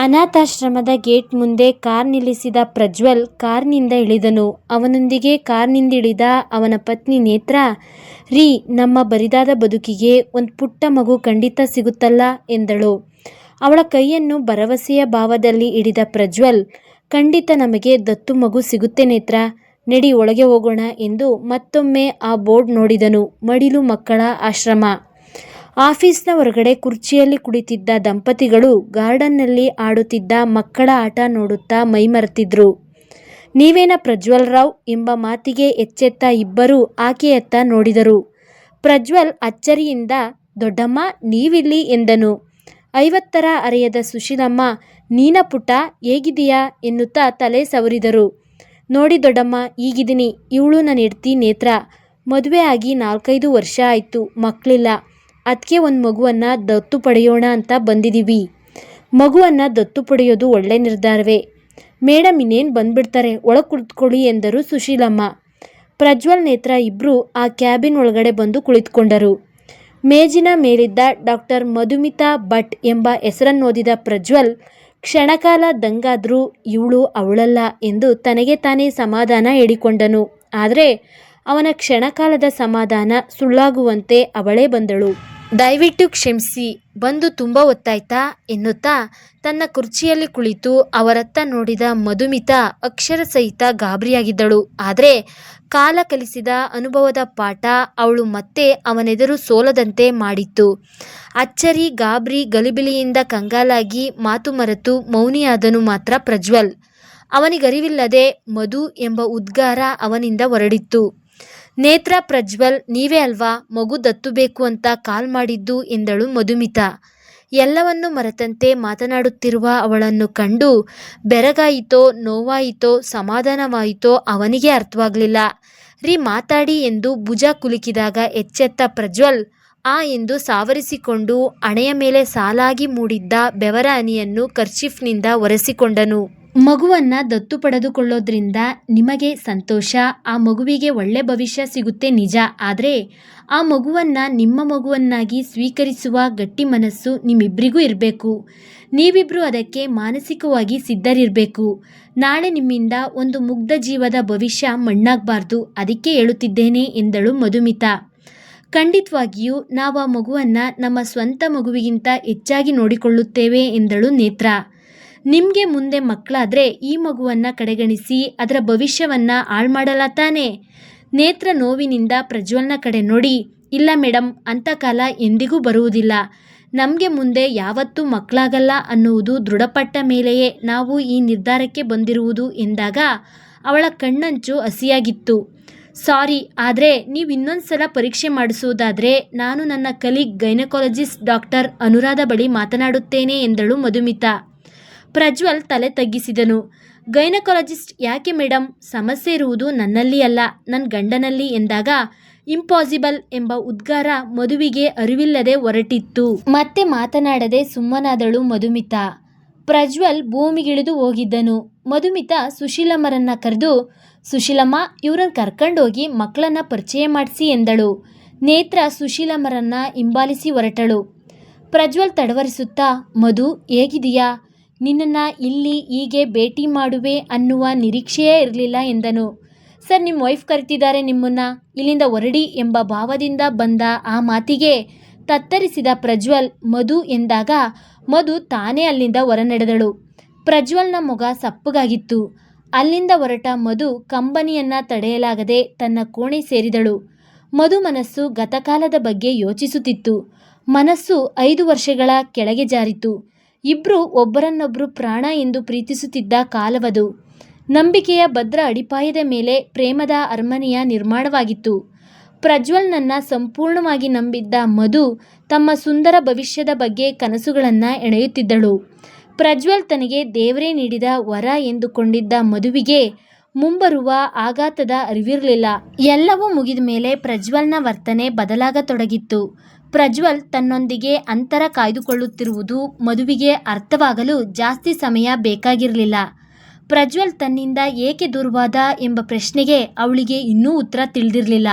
ಅನಾಥಾಶ್ರಮದ gate ಮುಂದೆ car ನಿಲ್ಲಿಸಿದ ಪ್ರಜ್ವಲ್ ಕಾರ್ನಿಂದ ಇಳಿದನು. ಅವನೊಂದಿಗೆ ಕಾರ್ನಿಂದಿಳಿದ ಅವನ ಪತ್ನಿ ನೇತ್ರ ರೀ ನಮ್ಮ ಬರಿದಾದ ಬದುಕಿಗೆ ಒಂದು ಪುಟ್ಟ ಮಗು ಖಂಡಿತ ಸಿಗುತ್ತಲ್ಲ ಎಂದಳು. ಅವಳ ಕೈಯನ್ನು ಭರವಸೆಯ ಭಾವದಲ್ಲಿ ಹಿಡಿದ ಪ್ರಜ್ವಲ್, ಖಂಡಿತ ನಮಗೆ ದತ್ತು ಮಗು ಸಿಗುತ್ತೆ ನೇತ್ರ ನಡಿ ಒಳಗೆ ಹೋಗೋಣ ಎಂದು ಮತ್ತೊಮ್ಮೆ ಆ ಬೋರ್ಡ್ ನೋಡಿದನು ಮಡಿಲು ಮಕ್ಕಳ ಆಶ್ರಮ. ಆಫೀಸಿನ ಹೊರಗಡೆ ಕುರ್ಚಿಯಲ್ಲಿ ಕುಳಿತಿದ್ದ ದಂಪತಿಗಳು ಗಾರ್ಡನ್ನಲ್ಲಿ ಆಡುತ್ತಿದ್ದ ಮಕ್ಕಳ ಆಟ ನೋಡುತ್ತಾ ಮೈಮರೆತಿದ್ರು. ನೀವೇನ ಪ್ರಜ್ವಲ್ ರಾವ್ ಎಂಬ ಮಾತಿಗೆ ಎಚ್ಚೆತ್ತ ಇಬ್ಬರೂ ಆಕೆಯತ್ತ ನೋಡಿದರು. ಪ್ರಜ್ವಲ್ ಅಚ್ಚರಿಯಿಂದ, ದೊಡ್ಡಮ್ಮ, ನೀವಿಲ್ಲಿ ಎಂದನು. ಐವತ್ತರ ಅರೆಯದ ಸುಶೀಲಮ್ಮ, ನೀನ ಪುಟ ಹೇಗಿದೆಯಾ ಎನ್ನುತ್ತಾ ತಲೆ ಸವರಿದರು. ನೋಡಿ ದೊಡ್ಡಮ್ಮ, ಈಗಿದ್ದೀನಿ ಇವಳು ನನ್ನ ಹೆಡ್ತಿ ನೇತ್ರ ಮದುವೆ ಆಗಿ ನಾಲ್ಕೈದು ವರ್ಷ ಆಯಿತು ಮಕ್ಳಿಲ್ಲ. ಅದ್ಕೆ ಒಂದು ಮಗುವನ್ನು ದತ್ತು ಪಡೆಯೋಣ ಅಂತ ಬಂದಿದ್ದೀವಿ ಮಗುವನ್ನು ದತ್ತು ಪಡೆಯೋದು ಒಳ್ಳೆ ನಿರ್ಧಾರವೇ. ಮೇಡಮ್ ಇನ್ನೇನು ಬಂದ್ಬಿಡ್ತಾರೆ, ಒಳಗೆ ಕುಳಿತುಕೊಳ್ಳಿ ಎಂದರು ಸುಶೀಲಮ್ಮ. ಪ್ರಜ್ವಲ್ ನೇತ್ರ ಇಬ್ಬರು ಆ ಕ್ಯಾಬಿನ್ ಒಳಗಡೆ ಬಂದು ಕುಳಿತುಕೊಂಡರು. ಮೇಜಿನ ಮೇಲಿದ್ದ ಡಾಕ್ಟರ್ ಮಧುಮಿತಾ ಭಟ್ ಎಂಬ ಹೆಸರನ್ನೋದಿದ ಪ್ರಜ್ವಲ್, ಕ್ಷಣಕಾಲ ದಂಗಾದರೂ ಇವಳು ಅವಳಲ್ಲ ಎಂದು ತನಗೆ ತಾನೇ ಸಮಾಧಾನ ಹೇಳಿಕೊಂಡನು. ಆದರೆ ಅವನ ಕ್ಷಣಕಾಲದ ಸಮಾಧಾನ ಸುಳ್ಳಾಗುವಂತೆ ಅವಳೇ ಬಂದಳು. ದಯವಿಟ್ಟು ಕ್ಷಮಿಸಿ ಬಂದು ತುಂಬ ಹೊತ್ತಾಯ್ತಾ ಎನ್ನುತ್ತಾ ತನ್ನ ಕುರ್ಚಿಯಲ್ಲಿ ಕುಳಿತು ಅವರತ್ತ ನೋಡಿದ ಮಧುಮಿತಾ ಅಕ್ಷರಸಹಿತ ಗಾಬರಿಯಾಗಿದ್ದಳು. ಆದರೆ ಕಾಲ ಕಲಿಸಿದ ಅನುಭವದ ಪಾಠ ಅವಳು ಮತ್ತೆ ಅವನೆದುರು ಸೋಲದಂತೆ ಮಾಡಿತ್ತು. ಅಚ್ಚರಿ, ಗಾಬರಿ, ಗಲಿಬಿಲಿಯಿಂದ ಕಂಗಾಲಾಗಿ ಮಾತು ಮರೆತು ಮೌನಿಯಾದನು ಮಾತ್ರ ಪ್ರಜ್ವಲ್. ಅವನಿಗರಿವಿಲ್ಲದೆ ಮಧು ಎಂಬ ಉದ್ಗಾರ ಅವನಿಂದ ಹೊರಡಿತ್ತು. ನೇತ್ರಾ ಪ್ರಜ್ವಲ್, ನೀವೇ ಅಲ್ವಾ ಮಗು ದತ್ತು ಬೇಕು ಅಂತ ಕಾಲ್ ಮಾಡಿದ್ದು ಎಂದಳು ಮಧುಮಿತಾ. ಎಲ್ಲವನ್ನೂ ಮರೆತಂತೆ ಮಾತನಾಡುತ್ತಿರುವ ಅವಳನ್ನು ಕಂಡು ಬೆರಗಾಯಿತೋ, ನೋವಾಯಿತೋ, ಸಮಾಧಾನವಾಯಿತೋ ಅವನಿಗೆ ಅರ್ಥವಾಗಲಿಲ್ಲ. ರೀ, ಮಾತಾಡಿ ಎಂದು ಭುಜ ಕುಲುಕಿದಾಗ ಎಚ್ಚೆತ್ತ ಪ್ರಜ್ವಲ್, ಆ ಎಂದು ಸಾವರಿಸಿಕೊಂಡು ಹಣೆಯ ಮೇಲೆ ಸಾಲಾಗಿ ಮೂಡಿದ್ದ ಬೆವರ ಅನಿಯನ್ನು ಕರ್ಚಿಫ್ನಿಂದ ಒರೆಸಿಕೊಂಡನು. ಮಗುವನ್ನ ದತ್ತು ಪಡೆದುಕೊಳ್ಳೋದ್ರಿಂದ ನಿಮಗೆ ಸಂತೋಷ. ಆ ಮಗುವಿಗೆ ಒಳ್ಳೆ ಭವಿಷ್ಯ ಸಿಗುತ್ತೆ ನಿಜ. ಆದರೆ ಆ ಮಗುವನ್ನ ನಿಮ್ಮ ಮಗುವನ್ನಾಗಿ ಸ್ವೀಕರಿಸುವ ಗಟ್ಟಿ ಮನಸ್ಸು ನಿಮ್ಮಿಬ್ಬರಿಗೂ ಇರಬೇಕು ನೀವಿಬ್ಬರೂ ಅದಕ್ಕೆ ಮಾನಸಿಕವಾಗಿ ಸಿದ್ಧರಿರಬೇಕು ನಾಳೆ ನಿಮ್ಮಿಂದ ಒಂದು ಮುಗ್ಧ ಜೀವದ ಭವಿಷ್ಯ ಮಣ್ಣಾಗಬಾರ್ದು, ಅದಕ್ಕೆ ಹೇಳುತ್ತಿದ್ದೇನೆ ಎಂದಳು ಮಧುಮಿತ ಖಂಡಿತವಾಗಿಯೂ ನಾವು ಆ ಮಗುವನ್ನು ನಮ್ಮ ಸ್ವಂತ ಮಗುವಿಗಿಂತ ಹೆಚ್ಚಾಗಿ ನೋಡಿಕೊಳ್ಳುತ್ತೇವೆ ಎಂದಳು ನೇತ್ರಾ. ನಿಮ್ಗೆ ಮುಂದೆ ಮಕ್ಕಳಾದರೆ ಈ ಮಗುವನ್ನ ಕಡೆಗಣಿಸಿ ಅದರ ಭವಿಷ್ಯವನ್ನ ಹಾಳ್ಮಾಡಲ್ಲ ತಾನೇ. ನೇತ್ರ ನೋವಿನಿಂದ ಪ್ರಜ್ವಲ್ನ ಕಡೆ ನೋಡಿ, ಇಲ್ಲ ಮೇಡಮ್ ಅಂತ ಕಾಲ ಎಂದಿಗೂ ಬರುವುದಿಲ್ಲ. ನಮಗೆ ಮುಂದೆ ಯಾವತ್ತೂ ಮಕ್ಕಳಾಗಲ್ಲ ಅನ್ನುವುದು ದೃಢಪಟ್ಟ ಮೇಲೆಯೇ ನಾವು ಈ ನಿರ್ಧಾರಕ್ಕೆ ಬಂದಿರುವುದು ಎಂದಾಗ ಅವಳ ಕಣ್ಣಂಚು ಹಸಿಯಾಗಿತ್ತು. ಸಾರಿ ಆದರೆ ನೀವು ಇನ್ನೊಂದು ಸಲ ಪರೀಕ್ಷೆ ಮಾಡಿಸುವುದಾದರೆ ನಾನು ನನ್ನ ಕಲೀಗ್ ಗೈನಕಾಲಜಿಸ್ಟ್ ಡಾಕ್ಟರ್ ಅನುರಾಧ ಬಳಿ ಮಾತನಾಡುತ್ತೇನೆ ಎಂದಳು ಮಧುಮಿತಾ. ಪ್ರಜ್ವಲ್ ತಲೆ ತಗ್ಗಿಸಿದನು. ಗೈನಕಾಲಜಿಸ್ಟ್ ಯಾಕೆ ಮೇಡಮ್ ಸಮಸ್ಯೆ ಇರುವುದು ನನ್ನಲ್ಲಿ ಅಲ್ಲ ನನ್ನ ಗಂಡನಲ್ಲಿ ಎಂದಾಗ ಇಂಪಾಸಿಬಲ್ ಎಂಬ ಉದ್ಗಾರ ಮಧುವಿಗೆ ಅರಿವಿಲ್ಲದೆ ಹೊರಟಿತ್ತು. ಮತ್ತೆ ಮಾತನಾಡದೆ ಸುಮ್ಮನಾದಳು ಮಧುಮಿತಾ. ಪ್ರಜ್ವಲ್ ಭೂಮಿಗಿಳಿದು ಹೋಗಿದ್ದನು. ಮಧುಮಿತ ಸುಶೀಲಮ್ಮರನ್ನ ಕರೆದು ಸುಶೀಲಮ್ಮ ಇವರನ್ನು ಕರ್ಕೊಂಡೋಗಿ ಮಕ್ಕಳನ್ನ ಪರಿಚಯ ಮಾಡಿಸಿ ಎಂದಳು. ನೇತ್ರ ಸುಶೀಲಮ್ಮರನ್ನ ಹಿಂಬಾಲಿಸಿ ಹೊರಟಳು. ಪ್ರಜ್ವಲ್ ತಡವರಿಸುತ್ತಾ ಮಧು ಹೇಗಿದ್ದೀಯಾ, ನಿನ್ನನ್ನ ಇಲ್ಲಿ ಹೀಗೆ ಭೇಟಿ ಮಾಡುವೆ ಅನ್ನುವ ನಿರೀಕ್ಷೆಯೇ ಇರಲಿಲ್ಲ ಎಂದನು. ಸರ್ ನಿಮ್ಮ ವೈಫ್ ಕರೆತಿದ್ದಾರೆ ನಿಮ್ಮನ್ನ, ಇಲ್ಲಿಂದ ಹೊರಡಿ ಎಂಬ ಭಾವದಿಂದ ಬಂದ ಆ ಮಾತಿಗೆ ತತ್ತರಿಸಿದ ಪ್ರಜ್ವಲ್ ಮಧು ಎಂದಾಗ ಮಧು ತಾನೇ ಅಲ್ಲಿಂದ ಹೊರನಡೆದಳು. ಪ್ರಜ್ವಲ್ನ ಮೊಗ ಸಪ್ಪಗಾಗಿತ್ತು. ಅಲ್ಲಿಂದ ಹೊರಟ ಮಧು ಕಂಬನಿಯನ್ನ ತಡೆಯಲಾಗದೆ ತನ್ನ ಕೋಣೆ ಸೇರಿದಳು. ಮಧು ಮನಸ್ಸು ಗತಕಾಲದ ಬಗ್ಗೆ ಯೋಚಿಸುತ್ತಿತ್ತು. ಮನಸ್ಸು ಐದು ವರ್ಷಗಳ ಕೆಳಗೆ ಜಾರಿತು. ಇಬ್ರೂ ಒಬ್ಬರನ್ನೊಬ್ಬರು ಪ್ರಾಣ ಎಂದು ಪ್ರೀತಿಸುತ್ತಿದ್ದ ಕಾಲವದು. ನಂಬಿಕೆಯ ಭದ್ರ ಅಡಿಪಾಯದ ಮೇಲೆ ಪ್ರೇಮದ ಅರಮನೆಯ ನಿರ್ಮಾಣವಾಗಿತ್ತು. ಪ್ರಜ್ವಲ್ನನ್ನ ಸಂಪೂರ್ಣವಾಗಿ ನಂಬಿದ್ದ ಮಧು ತಮ್ಮ ಸುಂದರ ಭವಿಷ್ಯದ ಬಗ್ಗೆ ಕನಸುಗಳನ್ನು ಎಣೆಯುತ್ತಿದ್ದಳು ಪ್ರಜ್ವಲ್ ತನಗೆ ದೇವರೇ ನೀಡಿದ ವರ ಎಂದುಕೊಂಡಿದ್ದ ಮಧುವಿಗೆ ಮುಂಬರುವ ಆಘಾತದ ಅರಿವಿರಲಿಲ್ಲ ಎಲ್ಲವೂ ಮುಗಿದ ಮೇಲೆ ಪ್ರಜ್ವಲ್ನ ವರ್ತನೆ ಬದಲಾಗತೊಡಗಿತ್ತು. ಪ್ರಜ್ವಲ್ ತನ್ನೊಂದಿಗೆ ಅಂತರ ಕಾಯ್ದುಕೊಳ್ಳುತ್ತಿರುವುದು ಮಧುವಿಗೆ ಅರ್ಥವಾಗಲು ಜಾಸ್ತಿ ಸಮಯ ಬೇಕಾಗಿರಲಿಲ್ಲ. ಪ್ರಜ್ವಲ್ ತನ್ನಿಂದ ಏಕೆ ದೂರವಾದ ಎಂಬ ಪ್ರಶ್ನೆಗೆ ಅವಳಿಗೆ ಇನ್ನೂ ಉತ್ತರ ತಿಳಿದಿರಲಿಲ್ಲ.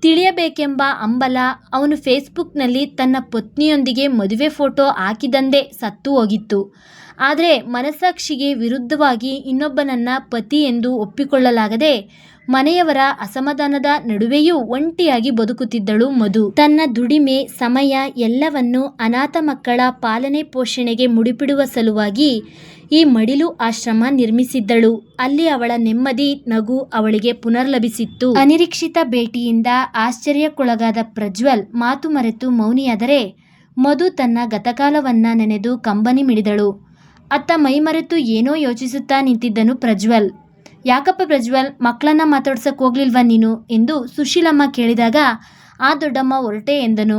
ತಿಳಿಯಬೇಕೆಂಬ ಅಂಬಲ ಅವನು ಫೇಸ್ಬುಕ್ನಲ್ಲಿ ತನ್ನ ಪತ್ನಿಯೊಂದಿಗೆ ಮದುವೆ ಫೋಟೋ ಹಾಕಿದಂದೇ ಸತ್ತು ಹೋಗಿತ್ತು. ಆದರೆ ಮನಸ್ಸಾಕ್ಷಿಗೆ ವಿರುದ್ಧವಾಗಿ ಇನ್ನೊಬ್ಬನನ್ನ ಪತಿ ಎಂದು ಒಪ್ಪಿಕೊಳ್ಳಲಾಗದೆ ಮನೆಯವರ ಅಸಮಾಧಾನದ ನಡುವೆಯೂ ಒಂಟಿಯಾಗಿ ಬದುಕುತ್ತಿದ್ದಳು ಮಧು. ತನ್ನ ದುಡಿಮೆ, ಸಮಯ ಎಲ್ಲವನ್ನು ಅನಾಥ ಮಕ್ಕಳ ಪಾಲನೆ ಪೋಷಣೆಗೆ ಮುಡಿಪಿಡುವ ಸಲುವಾಗಿ ಈ ಮಡಿಲು ಆಶ್ರಮ ನಿರ್ಮಿಸಿದ್ದಳು. ಅಲ್ಲಿ ಅವಳ ನೆಮ್ಮದಿ, ನಗು ಅವಳಿಗೆ ಪುನರ್ಲಭಿಸಿತ್ತು. ಅನಿರೀಕ್ಷಿತ ಭೇಟಿಯಿಂದ ಆಶ್ಚರ್ಯಕ್ಕೊಳಗಾದ ಪ್ರಜ್ವಲ್ ಮಾತು ಮರೆತು ಮೌನಿಯಾದರೆ ಮಧು ತನ್ನ ಗತಕಾಲವನ್ನ ನೆನೆದು ಕಂಬನಿ ಮಿಡಿದಳು. ಅತ್ತ ಮೈಮರೆತು ಏನೋ ಯೋಚಿಸುತ್ತಾ ನಿಂತಿದ್ದನು ಪ್ರಜ್ವಲ್. ಯಾಕಪ್ಪ ಪ್ರಜ್ವಲ್, ಮಕ್ಕಳನ್ನ ಮಾತಾಡ್ಸಕ್ ಹೋಗ್ಲಿಲ್ವಾ ನೀನು? ಎಂದು ಸುಶೀಲಮ್ಮ ಕೇಳಿದಾಗ, ಆ ದೊಡ್ಡಮ್ಮ ಹೊರಟೆ ಎಂದನು.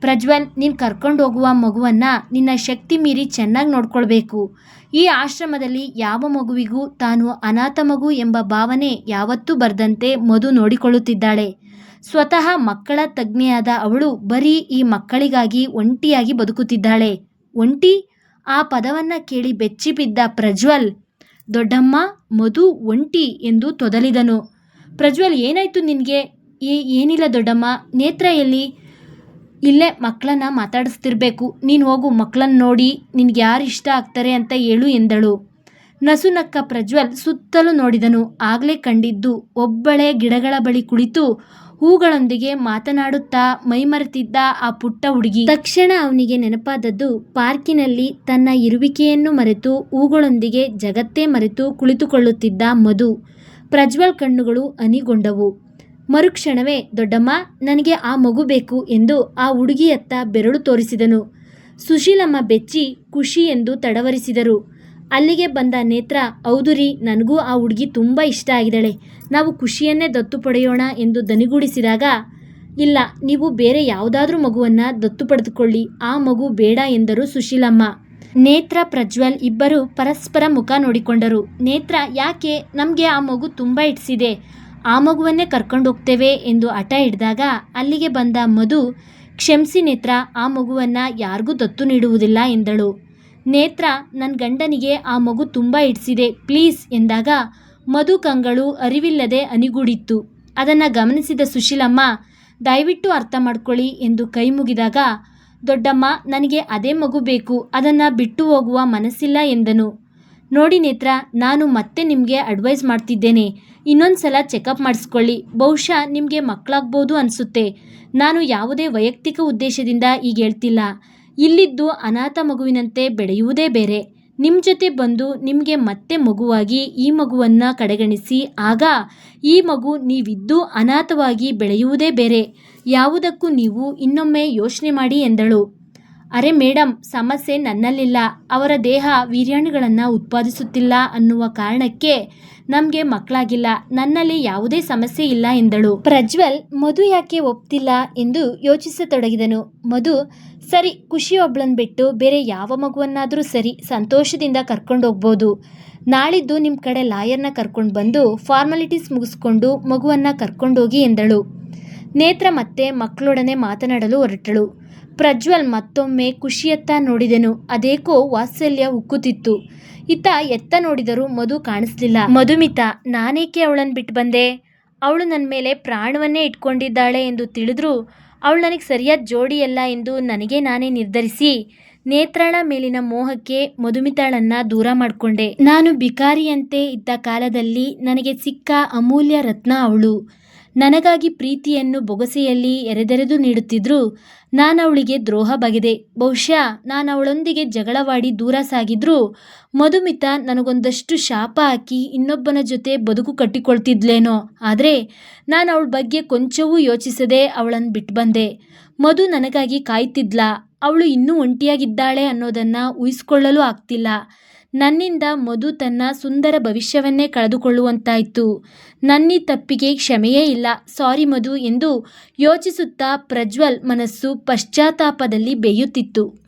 ಪ್ರಜ್ವಲ್, ನೀನು ಕರ್ಕೊಂಡು ಹೋಗುವ ಮಗುವನ್ನ ನಿನ್ನ ಶಕ್ತಿ ಮೀರಿ ಚೆನ್ನಾಗಿ ನೋಡ್ಕೊಳ್ಬೇಕು. ಈ ಆಶ್ರಮದಲ್ಲಿ ಯಾವ ಮಗುವಿಗೂ ತಾನು ಅನಾಥ ಮಗು ಎಂಬ ಭಾವನೆ ಯಾವತ್ತೂ ಬರದಂತೆ ಮಧು ನೋಡಿಕೊಳ್ಳುತ್ತಿದ್ದಾಳೆ. ಸ್ವತಃ ಮಕ್ಕಳ ತಜ್ಞೆಯಾದ ಅವಳು ಬರೀ ಈ ಮಕ್ಕಳಿಗಾಗಿ ಒಂಟಿಯಾಗಿ ಬದುಕುತ್ತಿದ್ದಾಳೆ. ಒಂಟಿ? ಆ ಪದವನ್ನ ಕೇಳಿ ಬೆಚ್ಚಿಬಿದ್ದ ಪ್ರಜ್ವಲ್, ದೊಡ್ಡಮ್ಮ, ಮಧು ಒಂಟಿ ಎಂದು ತೊದಲಿದನು. ಪ್ರಜ್ವಲ್, ಏನಾಯಿತು ನಿನಗೆ? ಏ, ಏನಿಲ್ಲ ದೊಡ್ಡಮ್ಮ, ನೇತ್ರ ಎಲ್ಲಿ? ಇಲ್ಲೇ ಮಕ್ಕಳನ್ನ ಮಾತಾಡಿಸ್ತಿರ್ಬೇಕು. ನೀನು ಹೋಗು ಮಕ್ಕಳನ್ನ ನೋಡಿ, ನಿನ್ಗೆ ಯಾರು ಇಷ್ಟ ಆಗ್ತಾರೆ ಅಂತ ಹೇಳು ಎಂದಳು. ನಸುನಕ್ಕ ಪ್ರಜ್ವಲ್ ಸುತ್ತಲೂ ನೋಡಿದನು. ಆಗಲೇ ಕಂಡಿದ್ದು ಒಬ್ಬಳೆ ಗಿಡಗಳ ಬಳಿ ಕುಳಿತು ಹೂಗಳೊಂದಿಗೆ ಮಾತನಾಡುತ್ತಾ ಮೈಮರೆತಿದ್ದ ಆ ಪುಟ್ಟ ಹುಡುಗಿ. ತಕ್ಷಣ ಅವನಿಗೆ ನೆನಪಾದದ್ದು ಪಾರ್ಕಿನಲ್ಲಿ ತನ್ನ ಇರುವಿಕೆಯನ್ನು ಮರೆತು ಹೂಗಳೊಂದಿಗೆ ಜಗತ್ತೇ ಮರೆತು ಕುಳಿತುಕೊಳ್ಳುತ್ತಿದ್ದ ಮಧು. ಪ್ರಜ್ವಲ್ ಕಣ್ಣುಗಳು ಅನಿಗೊಂಡವು. ಮರುಕ್ಷಣವೇ, ದೊಡ್ಡಮ್ಮ, ನನಗೆ ಆ ಮಗು ಬೇಕು ಎಂದು ಆ ಹುಡುಗಿಯತ್ತ ಬೆರಳು ತೋರಿಸಿದನು. ಸುಶೀಲಮ್ಮ ಬೆಚ್ಚಿ ಖುಷಿ ಎಂದು ತಡವರಿಸಿದರು. ಅಲ್ಲಿಗೆ ಬಂದ ನೇತ್ರ, ಹೌದು ನನಗೂ ಆ ಹುಡುಗಿ ತುಂಬ ಇಷ್ಟ ಆಗಿದ್ದಾಳೆ. ನಾವು ಖುಷಿಯನ್ನೇ ದತ್ತು ಪಡೆಯೋಣ ಎಂದು ದನಿಗೂಡಿಸಿದಾಗ, ಇಲ್ಲ, ನೀವು ಬೇರೆ ಯಾವುದಾದ್ರೂ ಮಗುವನ್ನು ದತ್ತು ಪಡೆದುಕೊಳ್ಳಿ, ಆ ಮಗು ಬೇಡ ಎಂದರು ಸುಶೀಲಮ್ಮ. ನೇತ್ರ, ಪ್ರಜ್ವಲ್ ಇಬ್ಬರು ಪರಸ್ಪರ ಮುಖ ನೋಡಿಕೊಂಡರು. ನೇತ್ರ, ಯಾಕೆ? ನಮಗೆ ಆ ಮಗು ತುಂಬ ಇಟ್ಸಿದೆ ಆ ಮಗುವನ್ನೇ ಕರ್ಕೊಂಡು ಹೋಗ್ತೇವೆ ಎಂದು ಹಠ ಹಿಡಿದಾಗ, ಅಲ್ಲಿಗೆ ಬಂದ ಮಧು, ಕ್ಷಮಿಸಿ ನೇತ್ರ, ಆ ಮಗುವನ್ನು ಯಾರಿಗೂ ದತ್ತು ನೀಡುವುದಿಲ್ಲ ಎಂದಳು. ನೇತ್ರ ನನ್ನ ಗಂಡನಿಗೆ ಆ ಮಗು ತುಂಬ ಹಿಡಿಸಿದೆ, ಪ್ಲೀಸ್ ಎಂದಾಗ ಮಧು ಕಂಗಳು ಅರಿವಿಲ್ಲದೆ ಅನಿಗೂಡಿತ್ತು. ಅದನ್ನು ಗಮನಿಸಿದ ಸುಶೀಲಮ್ಮ, ದಯವಿಟ್ಟು ಅರ್ಥ ಮಾಡ್ಕೊಳ್ಳಿ ಎಂದು ಕೈ ಮುಗಿದಾಗ, ದೊಡ್ಡಮ್ಮ, ನನಗೆ ಅದೇ ಮಗು ಬೇಕು, ಅದನ್ನು ಬಿಟ್ಟು ಹೋಗುವ ಮನಸ್ಸಿಲ್ಲ ಎಂದನು. ನೋಡಿ ನೇತ್ರ, ನಾನು ಮತ್ತೆ ನಿಮಗೆ ಅಡ್ವೈಸ್ ಮಾಡ್ತಿದ್ದೇನೆ ಇನ್ನೊಂದು ಸಲ ಚೆಕಪ್ ಮಾಡಿಸ್ಕೊಳ್ಳಿ, ಬಹುಶಃ ನಿಮಗೆ ಮಕ್ಕಳಾಗ್ಬೋದು ಅನಿಸುತ್ತೆ. ನಾನು ಯಾವುದೇ ವೈಯಕ್ತಿಕ ಉದ್ದೇಶದಿಂದ ಈಗ ಹೇಳ್ತಿಲ್ಲ. ಇಲ್ಲಿದ್ದು ಅನಾಥ ಮಗುವಿನಂತೆ ಬೆಳೆಯುವುದೇ ಬೇರೆ. ನಿಮ್ಮ ಜೊತೆ ಬಂದು ನಿಮಗೆ ಮತ್ತೆ ಮಗುವಾಗಿ ಈ ಮಗುವನ್ನು ಕಡೆಗಣಿಸಿ, ಆಗ ಈ ಮಗು ನೀವಿದ್ದು ಅನಾಥವಾಗಿ ಬೆಳೆಯುವುದೇ ಬೇರೆ. ಯಾವುದಕ್ಕೂ ನೀವು ಇನ್ನೊಮ್ಮೆ ಯೋಚನೆ ಮಾಡಿ ಎಂದಳು. ಅರೆ ಮೇಡಮ್ ಸಮಸ್ಯೆ ನನ್ನಲ್ಲಿಲ್ಲ. ಅವರ ದೇಹ ವೀರ್ಯಾಣುಗಳನ್ನು ಉತ್ಪಾದಿಸುತ್ತಿಲ್ಲ ಅನ್ನುವ ಕಾರಣಕ್ಕೆ ನಮಗೆ ಮಕ್ಕಳಾಗಿಲ್ಲ. ನನ್ನಲ್ಲಿ ಯಾವುದೇ ಸಮಸ್ಯೆ ಇಲ್ಲ ಎಂದಳು. ಪ್ರಜ್ವಲ್, ಮಧು ಯಾಕೆ ಒಪ್ತಿಲ್ಲ ಎಂದು ಯೋಚಿಸತೊಡಗಿದನು. ಮಧು, ಸರಿ ಖುಷಿ ಒಬ್ಳನ್ ಬಿಟ್ಟು ಬೇರೆ ಯಾವ ಮಗುವನ್ನಾದರೂ ಸರಿ ಸಂತೋಷದಿಂದ ಕರ್ಕೊಂಡು ಹೋಗ್ಬೋದು. ನಾಳಿದ್ದು ನಿಮ್ಮ ಕಡೆ ಲಾಯರ್ನ ಕರ್ಕೊಂಡು ಬಂದು ಫಾರ್ಮಾಲಿಟೀಸ್ ಮುಗಿಸ್ಕೊಂಡು ಮಗುವನ್ನು ಕರ್ಕೊಂಡೋಗಿ ಎಂದಳು. ನೇತ್ರ ಮತ್ತೆ ಮಕ್ಕಳೊಡನೆ ಮಾತನಾಡಲು ಹೊರಟಳು. ಪ್ರಜ್ವಲ್ ಮತ್ತೊಮ್ಮೆ ಖುಷಿಯತ್ತ ನೋಡಿದೆನು. ಅದೇಕೋ ವಾತ್ಸಲ್ಯ ಉಕ್ಕುತ್ತಿತ್ತು. ಇತ್ತ ಎತ್ತ ನೋಡಿದರೂ ಮಧು ಕಾಣಿಸ್ಲಿಲ್ಲ. ಮಧುಮಿತ, ನಾನೇಕೆ ಅವಳನ್ನು ಬಿಟ್ಟು ಬಂದೆ? ಅವಳು ನನ್ನ ಮೇಲೆ ಪ್ರಾಣವನ್ನೇ ಇಟ್ಕೊಂಡಿದ್ದಾಳೆ ಎಂದು ತಿಳಿದ್ರು ಅವಳು ನನಗೆ ಸರಿಯಾದ ಜೋಡಿಯಲ್ಲ ಎಂದು ನನಗೆ ನಾನೇ ನಿರ್ಧರಿಸಿ ನೇತ್ರಾಳ ಮೇಲಿನ ಮೋಹಕ್ಕೆ ಮಧುಮಿತಾಳನ್ನ ದೂರ ಮಾಡಿಕೊಂಡೆ. ನಾನು ಬಿಕಾರಿಯಂತೆ ಇದ್ದ ಕಾಲದಲ್ಲಿ ನನಗೆ ಸಿಕ್ಕ ಅಮೂಲ್ಯ ರತ್ನ ಅವಳು. ನನಗಾಗಿ ಪ್ರೀತಿಯನ್ನು ಬೊಗಸೆಯಲ್ಲಿ ಎರೆದೆರೆದು ನೀಡುತ್ತಿದ್ರು ನಾನು ಅವಳಿಗೆ ದ್ರೋಹ ಬಗೆದೆ ಬಹುಶಃ ನಾನು ಅವಳೊಂದಿಗೆ ಜಗಳವಾಡಿ ದೂರ ಸಾಗಿದ್ರೂ ಮಧುಮಿತ ನನಗೊಂದಷ್ಟು ಶಾಪ ಹಾಕಿ ಇನ್ನೊಬ್ಬನ ಜೊತೆ ಬದುಕು ಕಟ್ಟಿಕೊಳ್ತಿದ್ಲೇನೋ. ಆದರೆ ನಾನು ಅವಳ ಬಗ್ಗೆ ಕೊಂಚವೂ ಯೋಚಿಸದೆ ಅವಳನ್ನು ಬಿಟ್ಟು ಬಂದೆ ಮಧು ನನಗಾಗಿ ಕಾಯ್ತಿದ್ಲ. ಅವಳು ಇನ್ನೂ ಒಂಟಿಯಾಗಿದ್ದಾಳೆ ಅನ್ನೋದನ್ನು ಊಹಿಸ್ಕೊಳ್ಳಲು ಆಗ್ತಿಲ್ಲ. ನನ್ನಿಂದ ಮಧು ತನ್ನ ಸುಂದರ ಭವಿಷ್ಯವನ್ನೇ ಕಳೆದುಕೊಳ್ಳುವಂತಾಯಿತು. ನನ್ನಿ ತಪ್ಪಿಗೆ ಕ್ಷಮೆಯೇ ಇಲ್ಲ. ಸಾರಿ ಮಧು ಎಂದು ಯೋಚಿಸುತ್ತಾ ಪ್ರಜ್ವಲ್ ಮನಸ್ಸು ಪಶ್ಚಾತ್ತಾಪದಲ್ಲಿ ಬೇಯುತ್ತಿತ್ತು.